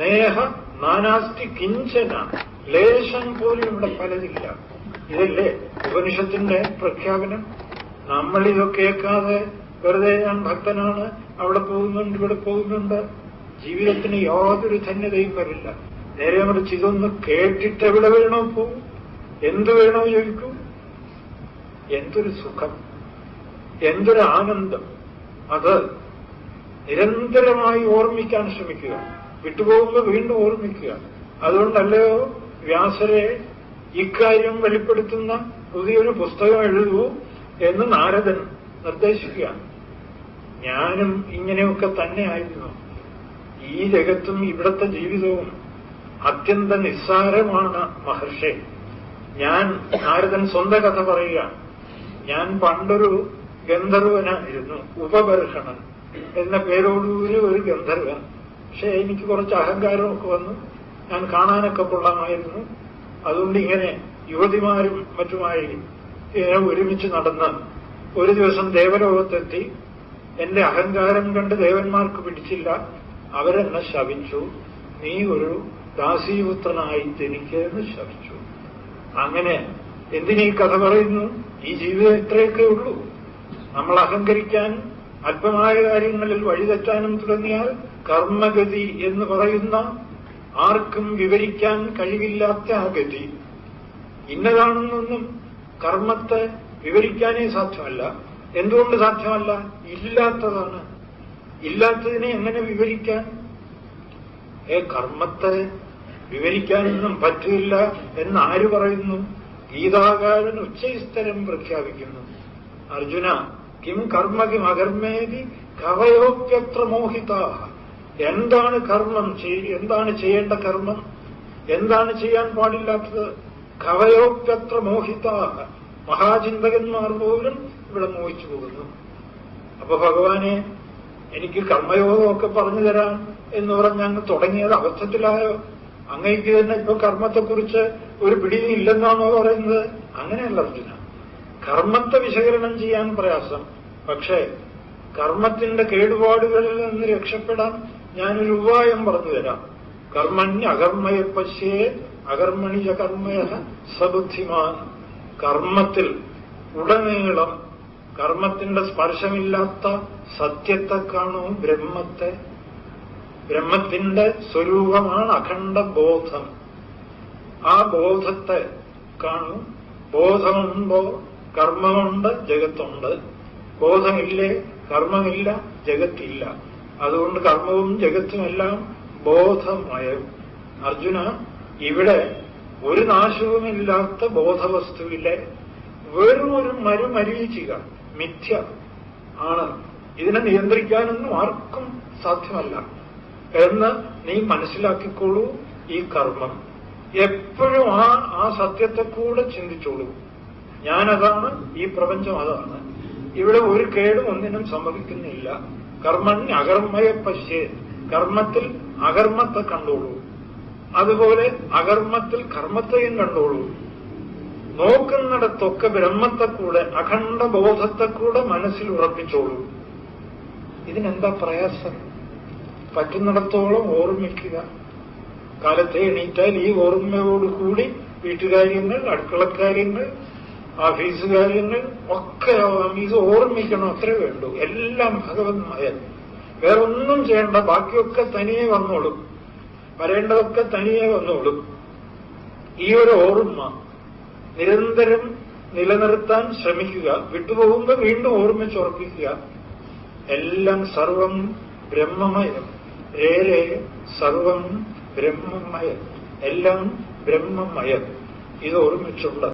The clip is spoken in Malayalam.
നേഹ നാനാസ്തി കിഞ്ചന. ലേശം പോലും ഇവിടെ പലതില്ല ഇതല്ലേ ഉപനിഷത്തിന്റെ പ്രഖ്യാപനം? നമ്മൾ ഇതൊക്കെ കേൾക്കാതെ വെറുതെ ഞാൻ ഭക്തനാണ് അവിടെ പോകുന്നുണ്ട് ഇവിടെ പോകുന്നുണ്ട്. ജീവിതത്തിന് യാതൊരു ധന്യതയും വരില്ല. നേരെ മറിച്ച് ഇതൊന്ന് കേട്ടിട്ട് എവിടെ വേണോ പോവും. എന്ത് വേണോ ചോദിക്കൂ. എന്തൊരു സുഖം എന്തൊരു ആനന്ദം. അത് നിരന്തരമായി ഓർമ്മിക്കാൻ ശ്രമിക്കുക. വിട്ടുപോകുമ്പോൾ വീണ്ടും ഓർമ്മിക്കുക. അതുകൊണ്ടല്ലയോ വ്യാസരെ ഇക്കാര്യം വെളിപ്പെടുത്തുന്ന പുതിയൊരു പുസ്തകം എഴുതൂ എന്ന് നാരദൻ നിർദ്ദേശിക്കുകയാണ് ഞാനും ഇങ്ങനെയൊക്കെ തന്നെയായിരുന്നു. ഈ ജഗത്തും ഇവിടത്തെ ജീവിതവും അത്യന്ത നിസ്സാരമാണ് മഹർഷി. ഞാൻ നാരദൻ സ്വന്തം കഥ പറയുകയാണ് ഞാൻ പണ്ടൊരു ഗന്ധർവനായിരുന്നു ഉപബർഷണൻ എന്ന പേരോടുകൂടി ഒരു ഗന്ധർവൻ. പക്ഷെ എനിക്ക് കുറച്ച് അഹങ്കാരമൊക്കെ വന്നു. ഞാൻ കാണാനൊക്കെ കൊള്ളാമായിരുന്നു. അതുകൊണ്ട് ഇങ്ങനെ യുവതിമാരും മറ്റുമായി ഒരുമിച്ച് നടന്ന് ഒരു ദിവസം ദേവലോകത്തെത്തി. എന്റെ അഹങ്കാരം കണ്ട് ദേവന്മാർക്ക് പിടിച്ചില്ല. അവരെന്നെ ശപിച്ചു. നീ ഒരു ദാസീപുത്രനായി ജനിക്കുമെന്ന് ശപിച്ചു. അങ്ങനെ എന്തിനീ കഥ പറയുന്നു? ഈ ജീവിതം ഇത്രയൊക്കെ ഉള്ളൂ. നമ്മൾ അഹങ്കരിക്കാൻ അല്പമായ കാര്യങ്ങളിൽ വഴിതെറ്റാനും തുടങ്ങിയാൽ കർമ്മഗതി എന്ന് പറയുന്ന ആർക്കും വിവരിക്കാൻ കഴിവില്ലാത്ത ആ ഗതി. ഇന്നതാണെന്നൊന്നും കർമ്മത്തെ വിവരിക്കാനേ സാധ്യമല്ല. എന്തുകൊണ്ട് സാധ്യമല്ല? ഇല്ലാത്തതാണ്. ഇല്ലാത്തതിനെ എങ്ങനെ വിവരിക്കാൻ? ഏ കർമ്മത്തെ വിവരിക്കാനൊന്നും പറ്റില്ല എന്ന് ആര് പറയുന്നു? ഗീതാകാരൻ ഉച്ചൈസ്തരം പ്രഖ്യാപിക്കുന്നു. അർജുന കിം കർമ്മ കിം അകർമ്മേതി കവയോപ്യത്ര മോഹിതാ എന്താണ് കർമ്മം എന്താണ് ചെയ്യേണ്ട കർമ്മം? എന്താണ് ചെയ്യാൻ പാടില്ലാത്തത്? കവയോപ്യത്ര മോഹിതാ മഹാചിന്തകന്മാർ പോലും ഇവിടെ മോഹിച്ചു പോകുന്നു. അപ്പൊ ഭഗവാനെ എനിക്ക് കർമ്മയോഗമൊക്കെ പറഞ്ഞു തരാം എന്ന് പറഞ്ഞ് അങ്ങ് തുടങ്ങിയത് അബദ്ധത്തിലായോ? അങ്ങേക്ക് തന്നെ ഇപ്പൊ കർമ്മത്തെക്കുറിച്ച് ഒരു പിടിയിലില്ലെന്നാണോ പറയുന്നത്? അങ്ങനെയല്ല അർജുന. കർമ്മത്തെ വിശകലനം ചെയ്യാൻ പ്രയാസം. പക്ഷേ കർമ്മത്തിന്റെ കേടുപാടുകളിൽ നിന്ന് രക്ഷപ്പെടാൻ ഞാനൊരു ഉപായം പറഞ്ഞു തരാം. കർമ്മണ്യ അകർമ്മയെ പശ്യേ അകർമ്മണിജ കർമ്മയ സബുദ്ധിമാൻ. കർമ്മത്തിൽ ഉടനീളം കർമ്മത്തിന്റെ സ്പർശമില്ലാത്ത സത്യത്തെ കാണൂ ബ്രഹ്മത്തെ? ബ്രഹ്മത്തിന്റെ സ്വരൂപമാണ് അഖണ്ഡ ബോധം ആ ബോധത്തെ കാണൂ. ബോധമുണ്ടോ? കർമ്മമുണ്ട് ജഗത്തുണ്ട്. ബോധമില്ലേ? കർമ്മമില്ല ജഗത്തില്ല. അതുകൊണ്ട് കർമ്മവും ജഗത്തുമെല്ലാം ബോധമയം അർജുന ഇവിടെ ഒരു നാശവുമില്ലാത്ത ബോധവസ്തുവിലെ വെറും ഒരു മരുമരീചിക മിഥ്യ ആണ്. ഇതിനെ നിയന്ത്രിക്കാനൊന്നും ആർക്കും സാധ്യമല്ല. എന്ന് നീ മനസ്സിലാക്കിക്കോളൂ ഈ കർമ്മം. എപ്പോഴും ആ ആ സത്യത്തെ കൂടെ ചിന്തിച്ചോളൂ. ഞാനതാണ് ഈ പ്രപഞ്ചം അതാണ്. ഇവിടെ ഒരു കേടും ഒന്നിനും സംഭവിക്കുന്നില്ല. കർമ്മണി അകർമ്മയ പശ്യേ. കർമ്മത്തിൽ അകർമ്മത്തെ കണ്ടോളൂ. അതുപോലെ അകർമ്മത്തിൽ കർമ്മത്തെയും കണ്ടോളൂ. നോക്കുന്നിടത്തൊക്കെ ബ്രഹ്മത്തെ കൂടെ അഖണ്ഡ ബോധത്തെ കൂടെ മനസ്സിൽ ഉറപ്പിച്ചോളൂ. ഇതിനെന്താ പ്രയാസം? പറ്റുന്നിടത്തോളം ഓർമ്മിക്കുക. കാലത്തെ എണീറ്റാൽ ഈ ഓർമ്മയോടുകൂടി വീട്ടുകാര്യങ്ങൾ അടുക്കളക്കാര്യങ്ങൾ ഓഫീസ് കാര്യങ്ങൾ ഒക്കെ ഇത് ഓർമ്മിക്കണം അത്രേ വേണ്ടൂ. എല്ലാം ഭഗവന്മായ. വേറെ ഒന്നും ചെയ്യേണ്ട ബാക്കിയൊക്കെ തനിയെ വന്നോളും. വരേണ്ടതൊക്കെ തനിയെ വന്നോളും. ഈ ഒരു ഓർമ്മ നിരന്തരം നിലനിർത്താൻ ശ്രമിക്കുക വിട്ടുപോകുമ്പോൾ വീണ്ടും ഓർമ്മിച്ചുറപ്പിക്കുക. എല്ലാം സർവം ബ്രഹ്മമയം. ഏറെ സർവം ബ്രഹ്മമയം. എല്ലാം ബ്രഹ്മമയം. ഇത് ഓർമ്മിച്ചുള്ള